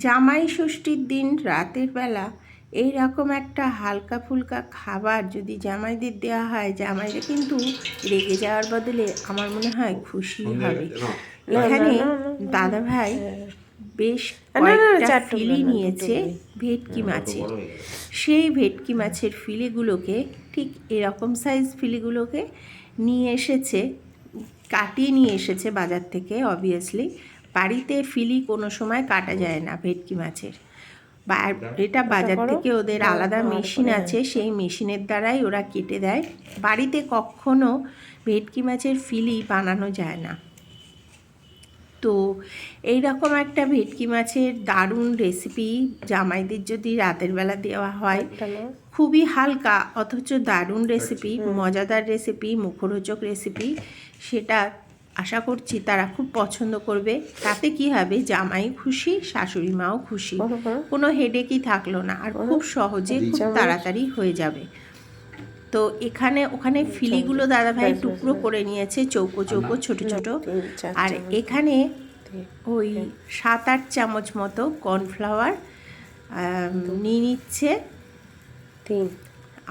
জামাই ষষ্ঠীর দিন রাতের বেলা এই রকম একটা হালকা ফুলকা খাবার যদি জামাইদের দেওয়া হয় জামাইরা কিন্তু রেগে যাওয়ার বদলে আমার মনে হয় খুশি হবে এখানে দাদা ভাই বেশ কয়েকটা ফিলি নিয়েছে ভেটকি মাছের সেই ভেটকি মাছের ফিলিগুলোকে ঠিক এরকম সাইজ ফিলিগুলোকে নিয়ে এসেছে কাটিয়ে নিয়ে এসেছে বাজার থেকে অবভিয়াসলি বাড়িতে ফিলি কোনো সময় কাটা যায় না ভেটকি মাছের। বা এটা বাজার থেকে ওদের আলাদা মেশিন আছে সেই মেশিনের দ্বারাই ওরা কেটে দেয়। বাড়িতে কখনো ভেটকি মাছের ফিলি বানানো যায় না। তো এই রকম একটা ভেটকি মাছের দারুণ রেসিপি জামাইদের যদি রাতের বেলা দেওয়া হয় খুবই হালকা অথচ দারুণ রেসিপি মজাদার রেসিপি মুখরোচক রেসিপি সেটা আশা করছি তারা খুব পছন্দ করবে। তাতে কি হবে? জামাই খুশি শাশুড়ি মাও খুশি। কোনো হেডেকই থাকল না আর খুব সহজে খুব তাড়াতাড়ি হয়ে যাবে। তো এখানে ওখানে ফিলিগুলো দাদাভাই টুকরো করে নিয়েছে চৌকো চৌকো ছোট ছোট। আর এখানে ওই সাত আট চামচ মতো কর্নফ্লাওয়ার নিয়ে নিচ্ছে।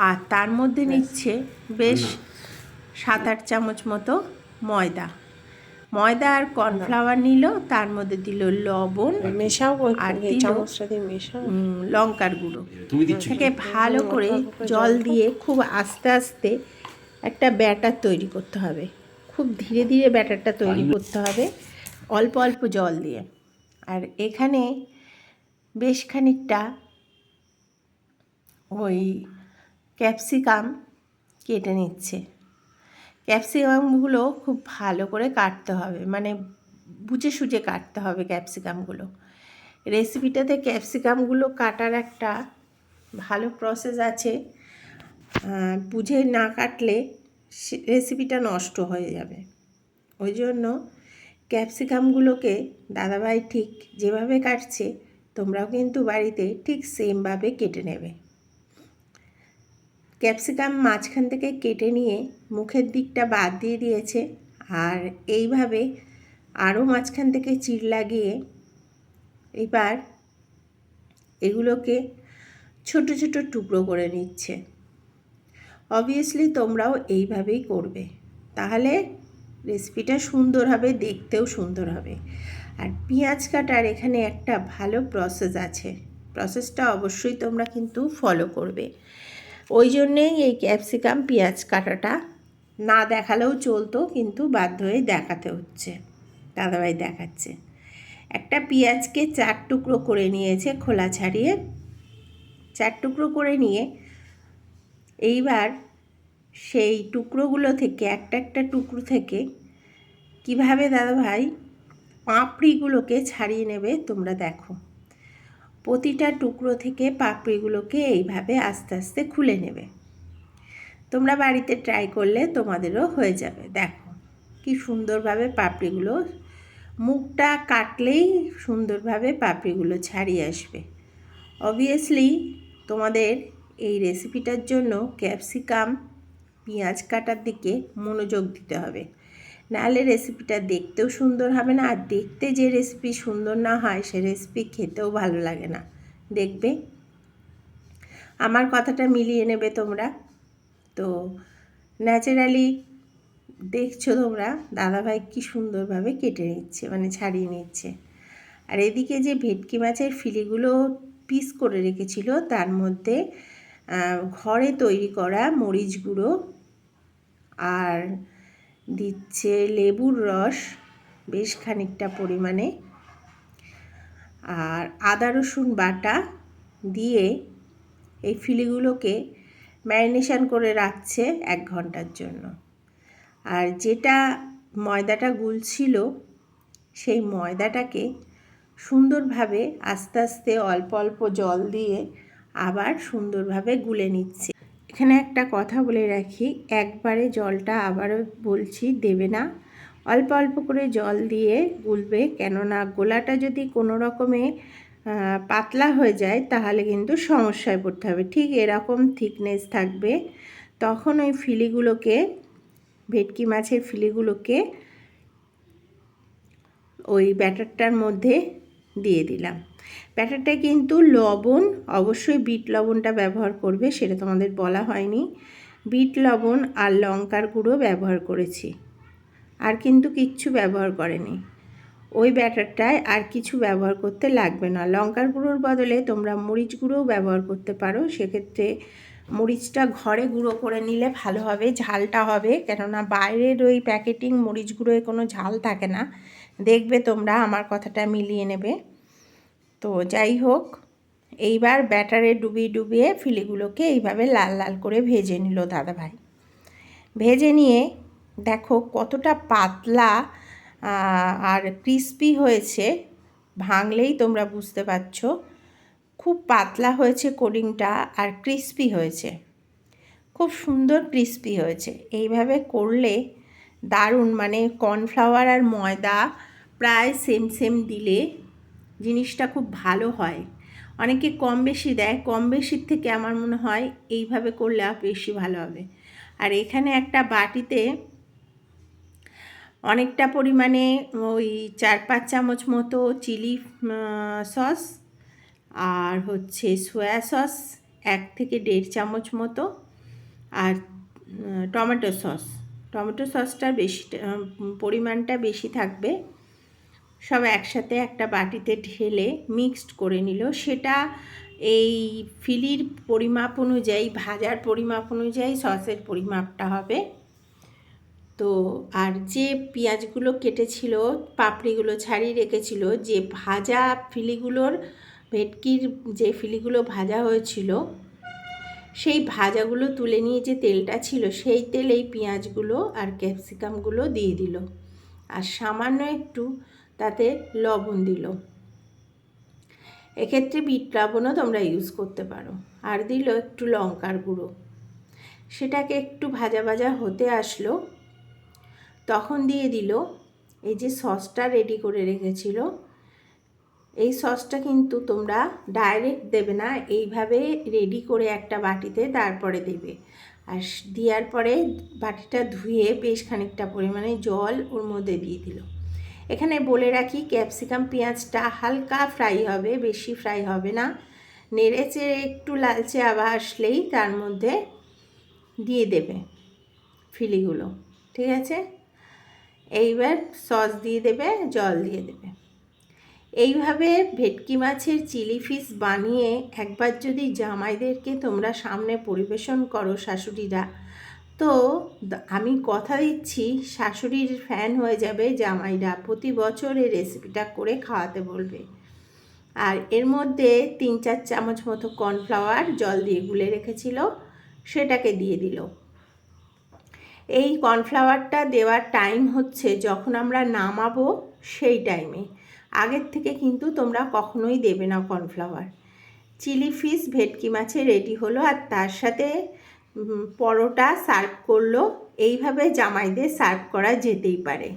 আর তার মধ্যে নিচ্ছে বেশ সাত আট চামচ মতো ময়দা। ময়দা আর কর্নফ্লাওয়ার নিল তার মধ্যে দিল লবণ মেশাও আর এই দিলো- চামচটা দিয়ে মেশাও। লঙ্কার গুঁড়ো। তুমি দিচ্ছ কি? এটাকে ভালো করে জল দিয়ে খুব আস্তে আস্তে একটা ব্যাটার তৈরি করতে হবে। খুব ধীরে ধীরে ব্যাটারটা তৈরি করতে হবে অল্প অল্প জল দিয়ে। আর এখানে বেশ খানিকটা ওই ক্যাপসিকাম কেটে নিচ্ছে। ক্যাপসিকামগুলো খুব ভালো করে কাটতে হবে। মানে বুঝে সুঝে কাটতে হবে ক্যাপসিকামগুলো। রেসিপিটাতে ক্যাপসিকামগুলো কাটার একটা ভালো প্রসেস আছে। বুঝে না কাটলে রেসিপিটা নষ্ট হয়ে যাবে। ওই জন্য ক্যাপসিকামগুলোকে দাদাভাই ঠিক যেভাবে কাটছে, তোমরাও কিন্তু বাড়িতে ঠিক সেমভাবে কেটে নেবে। ক্যাপসিকাম মাঝখান থেকে কেটে নিয়ে মুখের দিকটা বাদ দিয়ে দিয়েছে। আর এইভাবে আরও মাঝখান থেকে চির লাগিয়ে এবার এগুলোকে ছোট ছোট টুকরো করে নিচ্ছে। অবভিয়াসলি তোমরাও এইভাবেই করবে। তাহলে রেসিপিটা সুন্দর হবে, দেখতেও সুন্দর হবে। আর পেঁয়াজ কাটার এখানে একটা ভালো প্রসেস আছে। প্রসেসটা অবশ্যই তোমরা কিন্তু ফলো করবে। ওই জন্যেই এই ক্যাপসিকাম পেঁয়াজ কাটাটা না দেখালেও চলতো, কিন্তু বাধ্য হয়ে দেখাতে হচ্ছে। দাদাভাই দেখাচ্ছে। একটা পেঁয়াজকে চার টুকরো করে নিয়েছে খোলা ছাড়িয়ে। চার টুকরো করে নিয়ে এইবার সেই টুকরোগুলো থেকে, একটা একটা টুকরো থেকে কীভাবে দাদাভাই পাঁপড়িগুলোকে ছাড়িয়ে নেবে তোমরা দেখো। প্রতিটা টুকরো থেকে পাপড়িগুলোকে এইভাবে আস্তে আস্তে খুলে নেবে। তোমরা বাড়িতে ট্রাই করলে তোমাদেরও হয়ে যাবে। দেখো কি সুন্দরভাবে পাপড়িগুলো, মুখটা কাটলেই সুন্দরভাবে পাপড়িগুলো ছাড়িয়ে আসবে। অবভিয়াসলি তোমাদের এই রেসিপিটার জন্য ক্যাপসিকাম পেঁয়াজ কাটার দিকে মনোযোগ দিতে হবে। নাহলে রেসিপিটা দেখতেও সুন্দর হবে না, আর দেখতে যে রেসিপি সুন্দর না হয়, সে রেসিপি খেতেও ভালো লাগে না। দেখবে? আমার কথাটা মিলিয়ে নেবে তোমরা। তো ন্যাচারালি দেখছ তোমরা, দাদাভাই কি সুন্দরভাবে কেটে নিচ্ছে মানে ছাড়িয়ে নিচ্ছে। আর এদিকে যে ভেটকি মাছের ফিলিগুলো পিস করে রেখেছিল, তার মধ্যে ঘরে তৈরি করা মরিচ গুঁড়ো আর দিচ্ছে লেবুর রস বেশ খানিকটা পরিমাণে। আর আদা রসুন বাটা দিয়ে এই ফিলিগুলোকে ম্যারিনেশান করে রাখছে এক ঘণ্টার জন্য। আর যেটা ময়দাটা গুলছিল, সেই ময়দাটাকে সুন্দরভাবে আস্তে আস্তে অল্প অল্প জল দিয়ে আবার সুন্দরভাবে গুলে নিচ্ছে। এখানে একটা কথা বলে রাখি, একবারে জলটা আবারও বলছি, দেবে না। অল্প অল্প করে জল দিয়ে গুলবে, কেননা গোলাটা যদি কোনো রকমে পাতলা হয়ে যায়, তাহলে কিন্তু সমস্যায় পড়তে হবে। ঠিক এরকম থিকনেস থাকবে। তখন ওই ফিলিগুলোকে, ভেটকি মাছের ফিলিগুলোকে ওই ব্যাটারটার মধ্যে দিয়ে দিলাম। ব্যাটারটায় কিন্তু লবণ, অবশ্যই বিট লবণটা ব্যবহার করবে, সেটা তোমাদের বলা হয়নি। বিট লবণ আর লঙ্কার গুঁড়ো ব্যবহার করেছি, আর কিন্তু কিচ্ছু ব্যবহার করেনি। ওই ব্যাটারটায় আর কিছু ব্যবহার করতে লাগবে না। লঙ্কার গুঁড়োর বদলে তোমরা মরিচ গুঁড়োও ব্যবহার করতে পারো, সেক্ষেত্রে মরিচটা ঘরে গুঁড়ো করে নিলে ভালো হবে, ঝালটা হবে, কেননা বাইরের ওই প্যাকেটিং মরিচ গুঁড়োয় কোনো ঝাল থাকে না। দেখবে তোমরা, আমার কথাটা মিলিয়ে নেবে। তো যাই হোক, এইবার ব্যাটারে ডুবিয়ে ডুবিয়ে ফিলিগুলোকে এইভাবে লাল লাল করে ভেজে নিল দাদাভাই। ভেজে নিয়ে দেখো কতটা পাতলা আর ক্রিস্পি হয়েছে, ভাঙলেই তোমরা বুঝতে পারছ। খুব পাতলা হয়েছে কোডিংটা আর ক্রিস্পি হয়েছে। খুব সুন্দর ক্রিস্পি হয়েছে। এইভাবে করলে দারুণ মানে কর্নফ্লাওয়ার আর ময়দা প্রায় সেম সেম দিলে জিনিসটা খুব ভালো হয়। অনেকে কম বেশি দেয় কম বেশির থেকে আমার মনে হয় এইভাবে করলে বেশি ভালো হবে। আর এখানে একটা বাটিতে অনেকটা পরিমাণে ওই চার পাঁচ চামচ মতো চিলি সস আর হচ্ছে সয়া সস, এক থেকে দেড় চামচ মতো আর টমেটো সস। টমেটো সসটা বেশি পরিমাণটা বেশি থাকবে। সব একসাথে একটা বাটিতে ঢেলে মিক্সড করে নিল। সেটা এই ফিলির পরিমাপ অনুযায়ী, ভাজার পরিমাপ অনুযায়ী সসের পরিমাপটা হবে। তো আর যে পেঁয়াজগুলো কেটেছিল, পাপড়িগুলো ছাড়িয়ে রেখেছিল, যে ভাজা ফিলিগুলোর ভেটকির যে ফিলিগুলো ভাজা হয়েছিল, সেই ভাজাগুলো তুলে নিয়ে যে তেলটা ছিল, সেই তেলেই পেঁয়াজগুলো আর ক্যাপসিকামগুলো দিয়ে দিল। আর সামান্য একটু তাতে লবণ দিল। এক্ষেত্রে বিট লবণও তোমরা ইউজ করতে পারো। আর দিল একটু লঙ্কার গুঁড়ো। সেটাকে একটু ভাজা ভাজা হতে আসলো। তখন দিয়ে দিল এই যে সসটা রেডি করে রেখেছিল। এই সসটা কিন্তু তোমরা ডাইরেক্ট দেবে না, এইভাবে রেডি করে একটা বাটিতে তারপরে দেবে। আর দেওয়ার পরে বাটিটা ধুয়ে বেশ খানিকটা পরিমাণে জল ওর মধ্যে দিয়ে দিল। এখানে বলে রাখি, ক্যাপসিকাম পেঁয়াজটা হালকা ফ্রাই হবে, বেশি ফ্রাই হবে না। নেড়েচে একটু লালচে আবার আসলেই তার মধ্যে দিয়ে দেবে ফিলিগুলো, ঠিক আছে? এইবার সস দিয়ে দেবে, জল দিয়ে দেবে। এইভাবে ভেটকি মাছের চিলি ফিশ বানিয়ে একবার যদি জামাইদেরকে তোমরা সামনে পরিবেশন করো, শাশুড়িরা তো আমি কথা দিচ্ছি, শাশুড়ির ফ্যান হয়ে যাবে জামাইরা, প্রতি বছর এই রেসিপিটা করে খাওয়াতে বলবে। আর এর মধ্যে তিন চার চামচ মতো কর্নফ্লাওয়ার জল দিয়ে গুলে রেখেছিল, সেটাকে দিয়ে দিল। এই কর্নফ্লাওয়ারটা দেওয়ার টাইম হচ্ছে যখন আমরা নামাবো সেই টাইমে আগের থেকে কিন্তু তোমরা কখনোই দেবে না কর্নফ্লাওয়ার চিলি ফিশ, ভেটকি মাছে রেডি হলো আর তার সাথে পরোটা সার্ভ করল। এইভাবে জামাইদের সার্ভ করা যেতেই পারে।